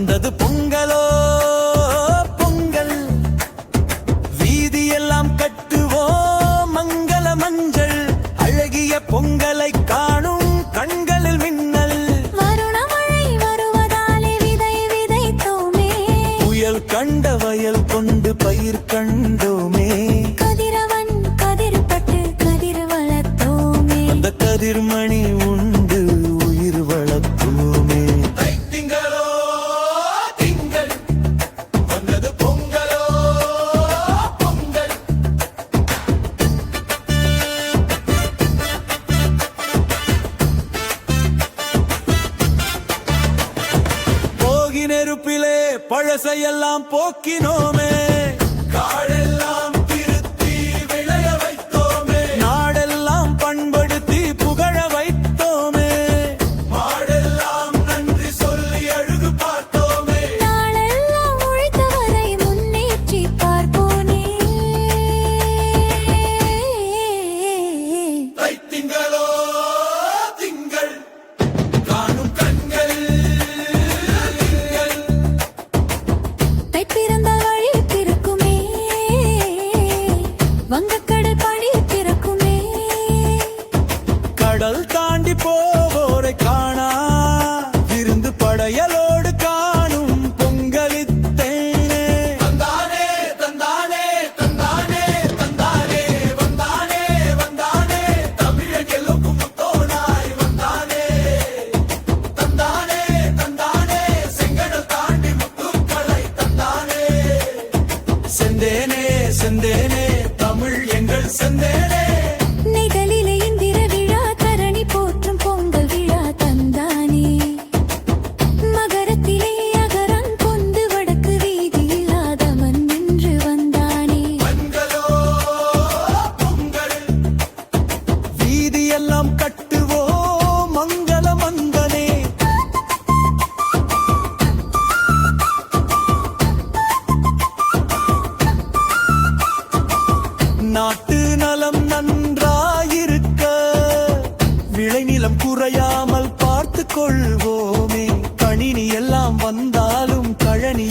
வந்தது பொங்கலோ? பொங்கல். வீதியெல்லாம் கட்டுவோம் மங்கள மஞ்சள். அழகிய பொங்கலை காணும் கண்களில் மின்னல். கண்ட வயல் கொண்டு பயிர் கண்டோமே. பழசையெல்லாம் போக்கினோமே. காழ செந்தேனே தமிழ் எங்கள் செந்தேனே. நீளம் குறையாமல் பார்த்து கொள்வோமே. கணினி எல்லாம் வந்தாலும் கழனி